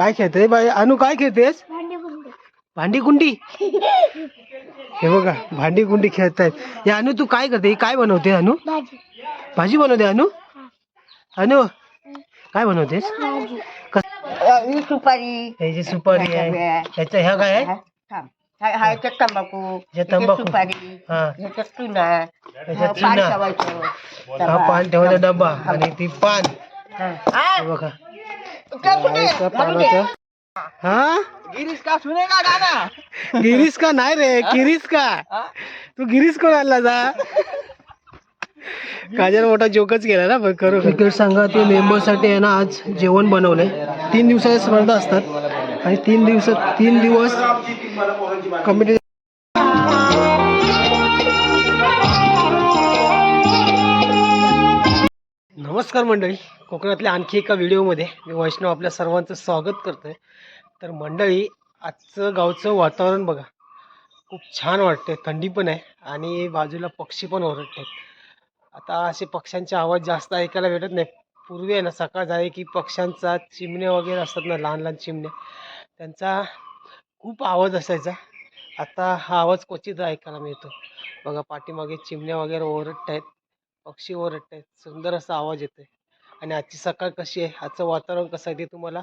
काय खेळते बाई? अनु काय खेळतेस? भांडी कुंडी. हे बघा भांडी कुंडी खेळतायत. हे अनु तू काय करते? ही काय बनवते अनु? भाजी. बनवते अनु? अनु काय बनवतेस? कस- सुपारी. ह्याची सुपारी आहे ह्याचं ह्या काय आहे? हा तंबाखू. तंबाखू. सुपारी. हा. ह्याच्यात चुना. ह्याच्यात पान चुना. ठेवायचं. हा पान ठेवायचा डब्बा आणि ती पान. हा. हे बघा. पानाचं? हा? गिरीश का सुनेगा गाना गिरीस का नाही रे? किरीस का? तू गिरीस कोण आणला जा? काजल मोठा जोकच केला ना पण करू क्रिकेट संघातील मेंबरसाठी आहे ना आज जेवण बनवलंय. तीन दिवसाच्या स्पर्धा असतात. आणि तीन दिवसात तीन दिवस कमिटी नमस्कार मंडळी. कोकणातल्या आणखी एका व्हिडिओमध्ये मी वैष्णव आपल्या सर्वांचं स्वागत करतोय. तर मंडळी आजचं गावचं वातावरण बघा. खूप छान वाटते थंडी पण आहे आणि बाजूला पक्षी पण ओरडत आहेत आता असे पक्ष्यांचे आवाज जास्त ऐकायला भेटत नाही पूर्वी आहे ना सकाळ झाली की पक्ष्यांचा चिमण्या वगैरे असतात ना लहान लहान चिमणे त्यांचा खूप आवाज असायचा. आता हा आवाज क्वचित ऐकायला मिळतो. बघा पाठीमागे चिमण्या वगैरे ओरडत आहेत पक्षी ओरडत आहेत सुंदर असा आवाज येतो आहे आणि आजची सकाळ कशी आहे? आजचं वातावरण कसं आहे ते तुम्हाला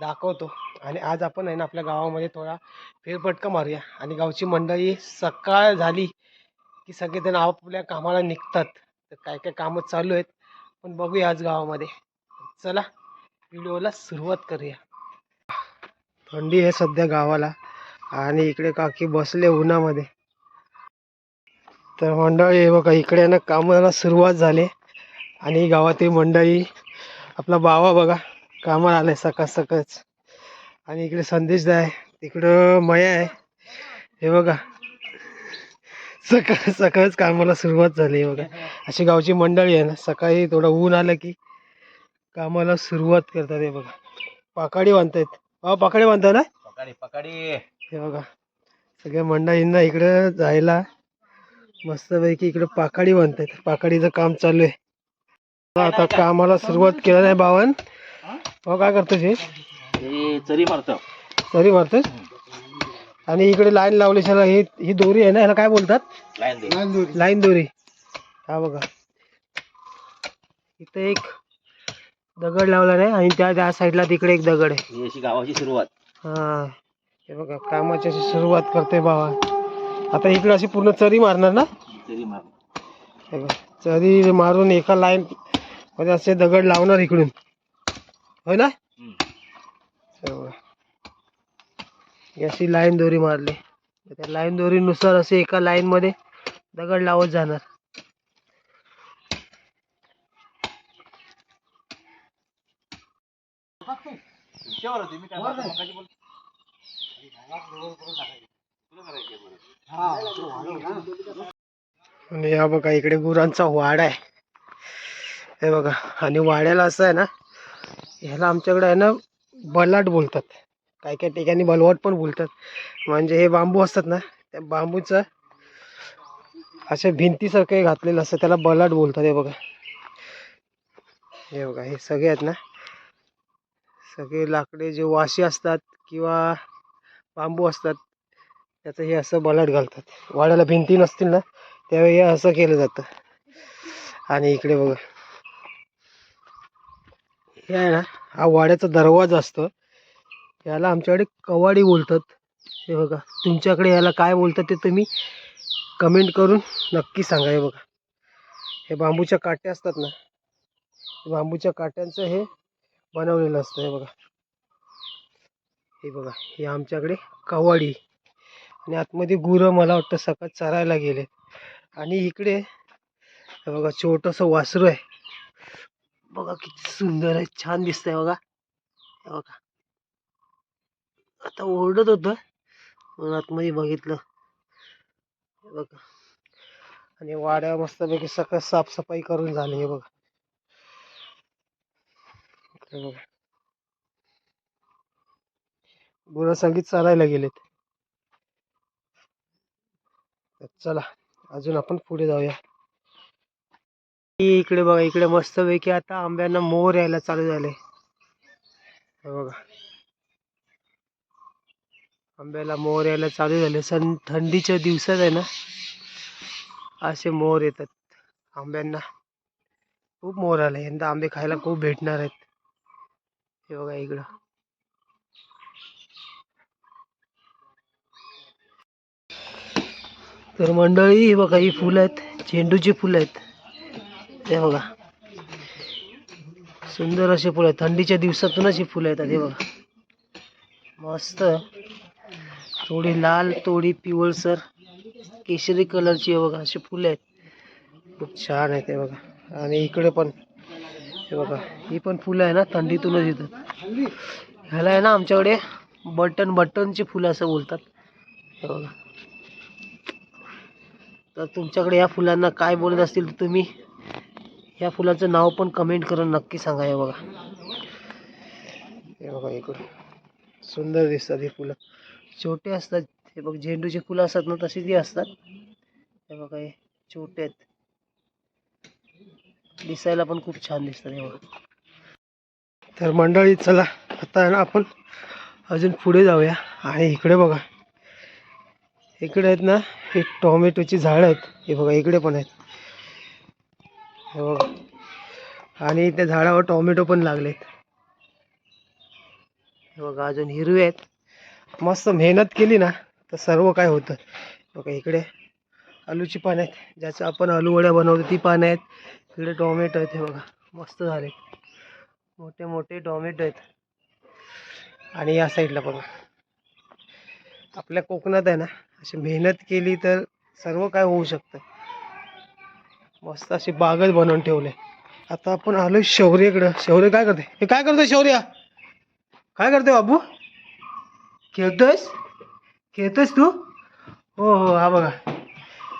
दाखवतो. आणि आज आपण आहे ना आपल्या गावामध्ये थोडा फेरफटका मारूया. आणि गावची मंडळी सकाळ झाली की सगळेजण आपापल्या कामाला निघतात. तर काय काय कामं चालू आहेत पण बघूया आज गावामध्ये. चला व्हिडिओला सुरुवात करूया. थंडी आहे सध्या गावाला आणि इकडे काकी बसले उन्हामध्ये. तर मंडळी बघा इकडे ना कामाला सुरुवात झाली. आणि गावातील मंडळी आपला बावा बघा कामाला आलाय सकाळ सकाळच. आणि इकडे संदेश आहे तिकडं मया आहे. हे बघा सकाळ सकाळच कामाला सुरुवात झाली बघा. अशी गावची मंडळी आहे ना सकाळी थोडं ऊन आलं की कामाला सुरुवात करतात हे बघा. पाकाडी बांधतायत. हा पाकाडी बांधताय ना? पकाडी पकाडी. हे बघा सगळ्या मंडळींना इकडं जायला मस्तपैकी इकडं पाकाडी बांधतायत. पाकाडीचं काम चालू आहे. आता कामाला सुरुवात केलं नाही बावन. हो काय करतोस हे? हे चरी मारतो. तरी मारतोस? आणि इकडे लाईन लावली त्याला ही ही दोरी आहे ना ह्याला काय बोलतात? लाईन दोरी. हा बघा. इथं एक दगड लावला नाही आणि त्या त्या साईडला तिकडे एक दगड आहे. ही अशी गावाची सुरुवात. हा. हे बघा कामाची अशी सुरुवात करते बाबा. आता इकडे अशी पूर्ण चरी मारणार ना? चरी मार हे बघ, चरी मारून एका लाईन असे दगड लावणार इकडून. होय ना? अशी लाईन दोरी मारली. त्या लाईन दोरीनुसार असे एका लाईन मध्ये दगड लावत जाणार. आणि या बघा इकडे गुरांचा वाडा आहे. हे बघा आणि वाड्याला असं आहे ना ह्याला आमच्याकडे आहे ना बलाट बोलतात. काही काही ठिकाणी बलवाट पण बोलतात. म्हणजे हे बांबू असतात ना त्या बांबूचं अशा भिंतीसारखं घातलेलं असतं त्याला बलाट बोलतात हे बघा. हे बघा हे सगळे आहेत ना सगळे लाकडे जे वाशी असतात किंवा बांबू असतात त्याचं हे असं बलाट घालतात. वाड्याला भिंती नसतील ना त्यावेळी हे असं केलं जातं. आणि इकडे बघा. हे आहे ना हा वाड्याचा दरवाजा असतो. याला आमच्याकडे कवाडी बोलतात. हे बघा तुमच्याकडे याला काय बोलतात ते तुम्ही कमेंट करून नक्की सांगा. हे बघा हे बांबूच्या काट्या असतात ना बांबूच्या काट्यांचं हे बनवलेलं असतं. हे बघा हे बघा हे आमच्याकडे कवाडी. आणि आतमध्ये गुरं मला वाटतं सकाळ चरायला गेले आणि इकडे हे बघा छोटंसं वासरू आहे. बघा किती सुंदर आहे छान दिसतंय बघा. बघा. आता ओरडत होतं. म्हणून आतमध्ये बघितलं बघा. आणि वाड्या मस्तपैकी सकाळ साफसफाई करून झाली हे बघा. बघा. गुरं सगळी चालायला गेलेत. चला अजून आपण पुढे जाऊया. इकडे बघा इकडे मस्तपैकी आता आंब्यांना मोर यायला चालू झाले. बघा. आंब्याला मोर यायला चालू झाले. सण थंडीच्या दिवसात आहे ना असे मोर येतात आंब्यांना. खूप मोर आले. यंदा आंबे खायला खूप भेटणार आहेत. हे बघा इकडं. तर मंडळी बघा ही फुलं आहेत. झेंडूची फुलं आहेत. हे बघा सुंदर असे फुलं आहेत. थंडीच्या दिवसातूनच ही फुलं येतात हे बघा. मस्त. थोडी लाल थोडी पिवळसर केशरी कलरची बघा अशी फुलं आहेत. खूप छान आहेत हे बघा. आणि इकडे पण हे बघा ही पण फुलं आहे ना थंडीतूनच येतात. ह्याला आहे ना आमच्याकडे बटन बटनची फुलं असं बोलतात. हे बघा. तर तुमच्याकडे या फुलांना काय बोलत असतील तुम्ही या फुलाचं नाव पण कमेंट करून नक्की सांगा हे बघा. हे बघा इकडे सुंदर दिसतात ही फुलं. छोटे असतात. हे बघ झेंडूचे फुलं असतात ना तशी ती असतात. हे बघा हे छोटे आहेत. दिसायला पण खूप छान दिसतात हे बघा. तर मंडळी चला आता ना आपण अजून पुढे जाऊया. आणि इकडे बघा. इकडे आहेत ना हे टॉमॅटोची झाडं आहेत. हे बघा इकडे पण आहेत. हे. बघा आणि त्या झाडावर टॉमॅटो पण लागलेत. हे बघा अजून हिरवे आहेत. मस्त मेहनत केली ना तर सर्व काय होतं. बघा इकडे आलूची पानं आहेत. ज्याचं आपण आलूवड्या बनवतो ती पानं आहेत. इकडे टॉमॅटो आहेत हे बघा. मस्त झाले. मोठे मोठे टॉमॅटो आहेत. आणि या साईडला बघा. आपल्या कोकणात आहे ना अशी मेहनत केली तर सर्व काय होऊ शकतं. मस्त अशी बागच बनवून ठेवले. आता आपण आलो शौर्यकडं शौर्य काय करते? हे काय करतोय शौर्य? काय करतोय बाबू? खेळतोयस? खेळतोयस तू? हो हो हा बघा.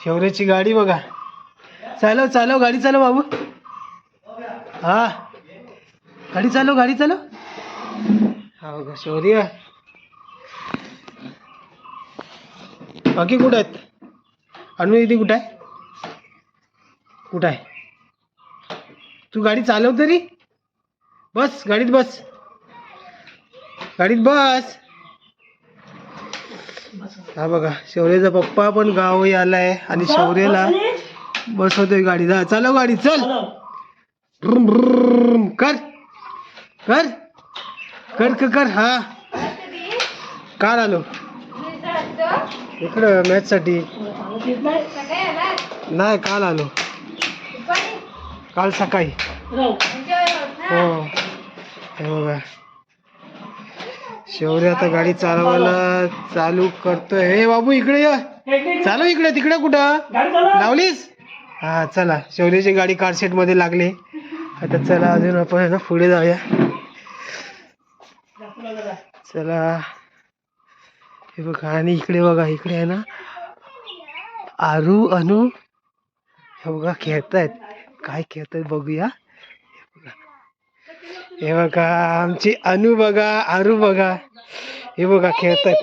शौर्याची गाडी बघा. चालव चालव गाडी चालव बाबू. हा. गाडी चालव गाडी चालव. हा बघा शौर्य. बाकी कुठं आहेत? अनु दीदी कुठं आहे? कुठं आहे? तू गाडी चालव तरी. बस गाडीत बस. गाडीत बस. हा बघा शौर्याचा पप्पा पण गावी आलाय आणि शौर्याला बसवतोय गाडी. जा चालव गाडी चल. ब्रुम. कर. कर. कर कर कर. हा. काल आलो. इकडं मॅच साठी. नाही काल आलो. काल सकाळी. हो. हे बघा. शेवरे आता गाडी चालवायला चालू करतोय. हे बाबू इकडे या. चालू इकडे तिकडे कुठं? लावलीस? हा चला. शेवरीची गाडी कार सेटमध्ये लागली. आता चला अजून आपण आहे ना पुढे जाऊया. चला. हे बघा आणि इकडे बघा इकडे आहे ना. आरू अनु हे बघा खेळतायत. काय खेळतात बघूया. हे बघा आमची अनु बघा आरू बघा. हे बघा खेळतात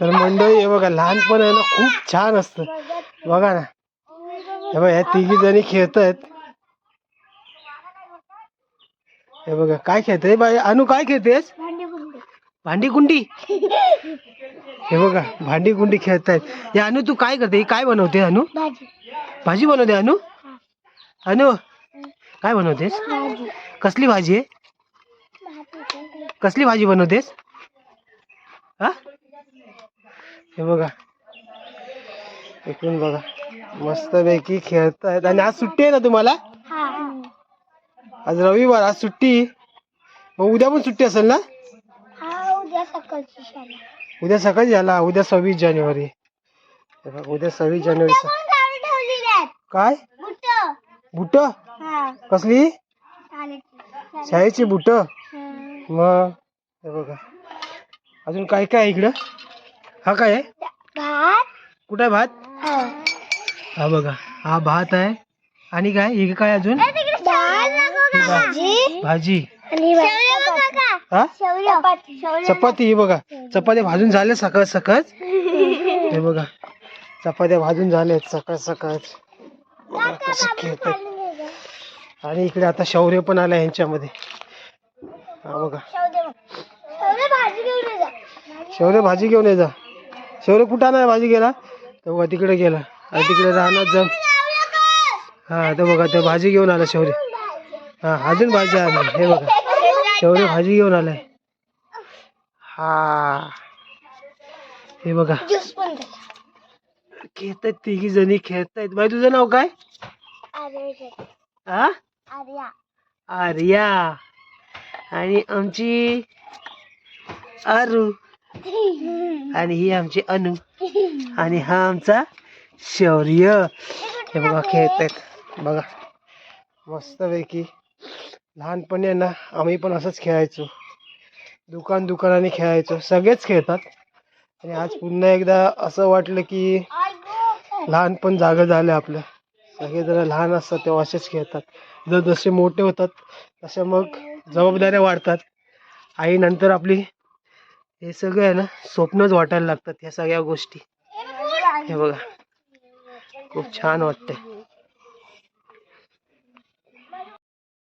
तर मंडळी हे बघा लहानपण आहे ना खूप छान असतं. बघा ना. हे बघा ह्या तिघी जणी खेळतात हे बघा काय खेळतय? बाई अनु काय खेळतेस? भांडी कुंडी हे बघा भांडी कुंडी खेळतायत. हे अनु तू काय करते? ही काय बनवते अनु? भाजी. बनवते अनु? अनु काय बनवतेस? कसली भाजी आहे? कसली भाजी बनवतेस? हा? हे बघा. इकडून बघा. मस्तपैकी खेळतायत. आणि आज सुट्टी आहे ना तुम्हाला? आज रविवार आज सुट्टी. मग उद्या पण सुट्टी असेल ना? उद्या सकाळी झाला उद्या सव्वीस जानेवारी. हे बघ, उद्या सव्वीस जानेवारी काय? बुट. कसली? शाळेची. बुट? मग हे बघा. अजून काय काय आहे इकडं? हा काय आहे? कुठं आहे भात? हा. बघा. हा भात आहे. आणि काय? हे काय अजून? भाजी. हा? चपाती. ही बघा. चपात्या भाजून झाल्या सकाळ सकाळ हे बघा. चपात्या भाजून झाल्यात सकाळ सकाळ आणि इकडे आता शौर्य पण आला यांच्यामध्ये. हा बघा. शौर्य. भाजी घेऊन ये जा. शौर्य कुठं नाही भाजी गेला तर बघा तिकडे गेला. आणि तिकडे राहणार जम. हा तर बघा ते भाजी घेऊन आला शौर्य. हा अजून भाजी आली. हे बघा. शौर्य भाजी घेऊन आलाय. हा. हे बघा. खेळतायत तिघी जणी खेळतायत. बाई तुझं नाव काय? हा आर्या. आणि आमची आरू आणि ही आमची अनु. आणि हा आमचा शौर्य. हे बघा खेळतायत. बघा. मस्तपैकी. लहानपणी आहे ना आम्ही पण असंच खेळायचो. दुकान दुकानाने खेळायचो. सगळेच खेळतात. आणि आज पुन्हा एकदा असं वाटलं की लहानपण जागं झालं आपलं. सगळे जरा लहान असतात तेव्हा असेच खेळतात. जर जसे मोठे होतात तसे मग जबाबदाऱ्या वाढतात. आई नंतर आपली हे सगळं आहे ना स्वप्नच वाटायला लागतात ह्या सगळ्या गोष्टी. हे बघा. खूप छान वाटतंय.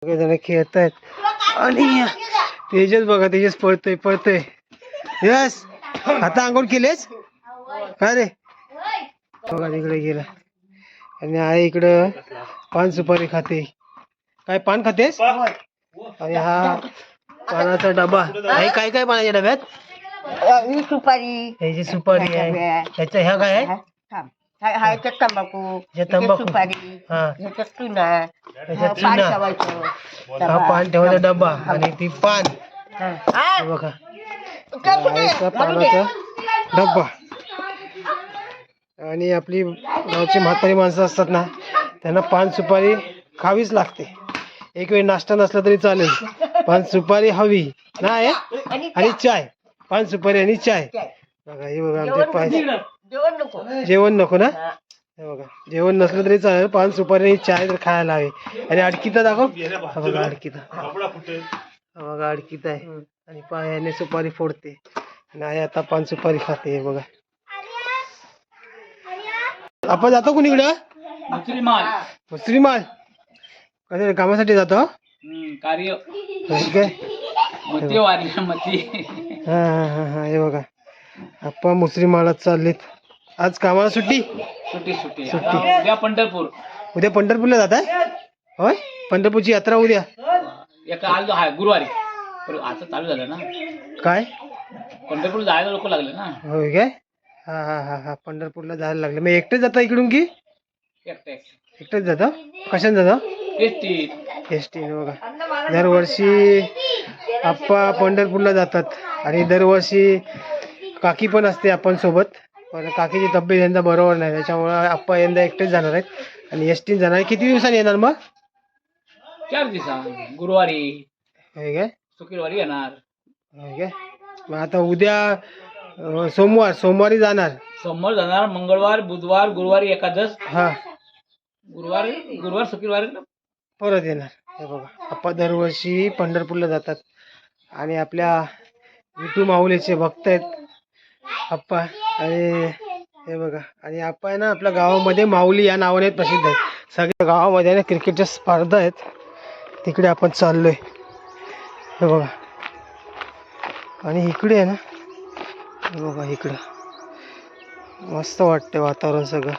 सगळेजण खेळतायत आणि तेजस बघा तेजस पळतोय पळतोय. यस आता आंघोळ केलेस? काय रे? बघा तिकडे गेला. आणि आहे इकडं पान सुपारी खाते. काय पान खातेस? आणि हा पानाचा डबा. आहे काय काय पानाच्या डब्यात? ही सुपारी. ह्याची सुपारी आहे ह्याच्या ह्या काय आहे? थांब. याच्यात तंबाखू ह्याच्यात याच्यात तंबाखू. सुपारी हा. ह्याच्यात चुना ह्याच्यात पान चुना. ठेवायचं हा पान ठेवायचा डबा आणि ती पान. हा. हे बघा. कुठे? पानाचा डब्बा. आणि आपली गावची म्हातारी माणसं असतात ना त्यांना पान सुपारी खावीच लागते. एक वेळ नाश्ता नसला तरी चालेल. पान सुपारी हवी. नाही आणि आणि चाय पान सुपारी आणि चाय? बघा हे बघा आमचे पाय जेवण नको. जेवण नको ना? हा. बघा जेवण नसलं तरी चालेल पान सुपारी आणि चाय तर खायला हवे आणि अडकिता दाखव. हा बघा अडकिता. हा बघा अडकिता आहे. आणि पायाने सुपारी फोडते. आणि आई आता पान सुपारी खाते हे बघा. आपण जातो कुणीकडं दुसरी माल मुसरी माल कसं कामासाठी जातो? कार्य. होय काय? मती वारी मती हा हा हा हा हे बघा. आप्पा मुसरी मालात चाललेत. आज कामाला सुट्टी? सुट्टी सुट्टी. सुट्टी. आता उद्या पंढरपूर. उद्या पंढरपूरला जात आहे? होय? पंढरपूरची यात्रा उद्या? एका आज आहे गुरुवारी. पण आता चालू झालं ना. काय? पंढरपूर जायला लोक लागले ना. होय काय? हा हा हा हा. पंढरपूरला जायला लागलं. मग एकटेच जाता इकडून की? एकटे एकटेच जाता? कशाने जाता? तेच ती एस टी बघा दरवर्षी आप्पा पंढरपूरला जातात. आणि दरवर्षी काकी पण असते आपण सोबत. पण काकीची तब्येत यंदा बरोबर नाही त्याच्यामुळे आप्पा यंदा एकटेच जाणार आहेत. आणि एस टीन जाणार. आहे. किती दिवसांनी येणार मग? चार दिवसा. गुरुवारी. होय काय? शुक्रवारी येणार. होय काय? मग आता उद्या अं, सोमवार. सोमवारी जाणार. सोमवार जाणार. मंगळवार बुधवार गुरुवारी एकादश हा. गुरुवार गुरुवार शुक्रवारी परत येणार. हे बघा. आप्पा दरवर्षी पंढरपूरला जातात. आणि आपल्या विटू माऊलीचे भक्त आहेत. आप्पा आणि हे बघा. आणि आप्पा आहे ना आपल्या गावामध्ये माऊली या नावाने प्रसिद्ध आहेत. सगळ्या गावामध्ये ना क्रिकेटच्या स्पर्धा आहेत. तिकडे आपण चाललोय. हे बघा. आणि इकडे आहे ना हे बघा इकडं. मस्त वाटते वातावरण सगळं.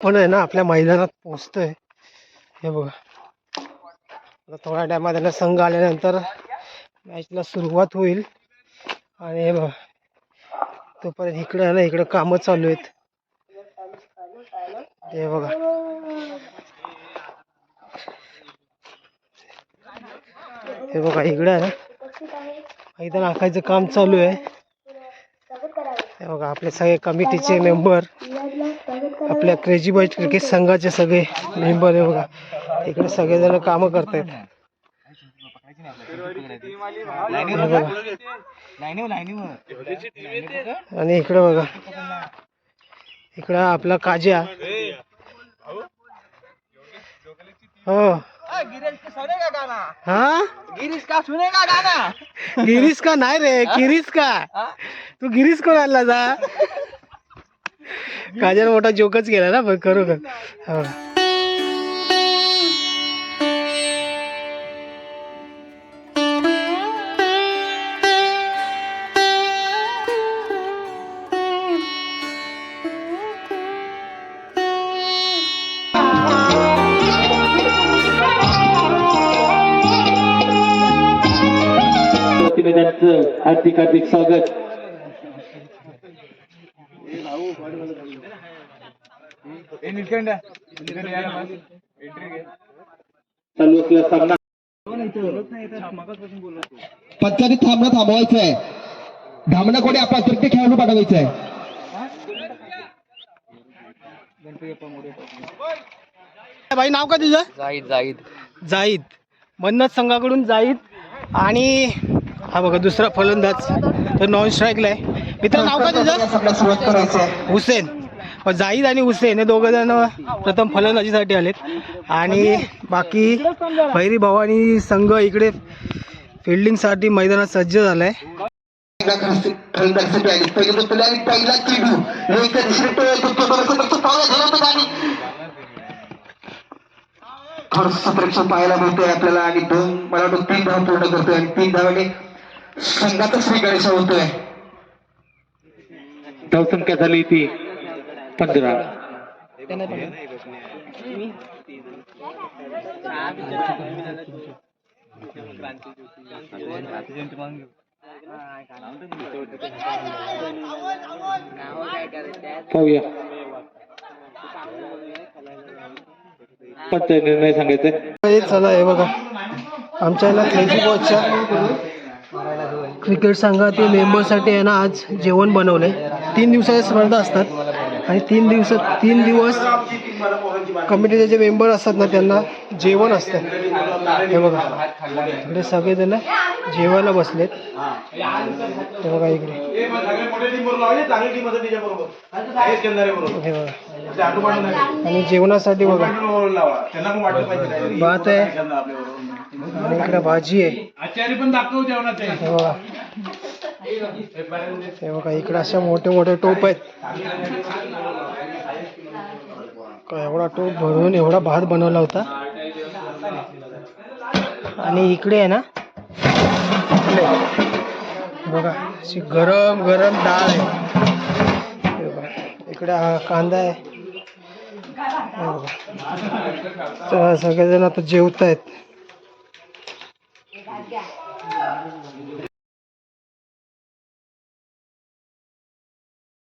पण आहे ना आपल्या मैदानात पोचतोय हे बघा. आता थोड्या टायमात संघ आल्यानंतर मॅचला सुरुवात होईल. आणि हे बघा तोपर्यंत इकडे आहे ना इकडे कामं चालू आहेत. हे बघा. हे बघा इकडे आहे ना. इथं नाकायचं काम चालू आहे. हे बघा आपले सगळे कमिटीचे मेंबर आपल्या क्रेजी बॉईज क्रिकेट संघाचे सगळे मेंबर आहे बघा. इकडे सगळेजण कामं करतायत. आणि इकडे बघा. इकडं आपला काज्या. हो. गिरीश का हा? गिरीश का सुनेगा गाना गिरीश का नाही रे? गिरीश का? तू गिरीश कोण आणला जा? काजल मोठा जोकच केला ना पण करू का हो. वतीने त्यांचं हार्दिक हार्दिक स्वागत. चालू असलेला सामना. पंचायतीत थांबणं थांबवायचं आहे धामणं कोणी आपण तृप्ती खेळाडू पाठवायचं आहे भाई नाव का तुझं? जाईद जाईद. जाईद. मन्नत संघाकडून जाईद. आणि हा बघा दुसरा फलंदाज. तर नॉन स्ट्राईकला आहे. मित्र नाव का तुझं? हुसेन. हो, जाईद आणि हुसेन हे दोघं जण प्रथम फलंदाजीसाठी आलेत. आणि बाकी भैरी भवानी संघ इकडे फिल्डिंगसाठी मैदानात सज्ज झालाय. फलंदाजीसाठी आली पाहायला मिळतोय आपल्याला आणि दोन मला वाटतं तीन धाव पूर्ण करतोय आणि तीन धावाने संघाचा श्रीगणेश होतोय धावसंख्या झाली ती पंधरा. पाहूया. निर्णय सांगायचे हे चला हे बघा. आमच्या याला क्रेझी बॉसच्या क्रिकेट संघातील मेंबरसाठी आहे ना आज जेवण बनवले तीन दिवसाच्या स्पर्धा असतात. आणि तीन दिवसात तीन दिवस कमिटीचे जे मेंबर असतात ना त्यांना जेवण असतं. हे बघा. इकडे सगळेजण जेवायला बसलेत. हे बघा इकडे. हे बघा. आणि जेवणासाठी बघा. भात आहे. आणि इकडे भाजी आहे. आचार्य पण दाखव जेवणाचे बघा. बघा इकडे अशा मोठे मोठे टोप आहेत. एवढा टोप भरून एवढा भात बनवला होता. आणि इकडे आहे ना बघा अशी गरम गरम डाळ आहे. इकडे हा कांदा आहे. सगळेजण आता जेवत आहेत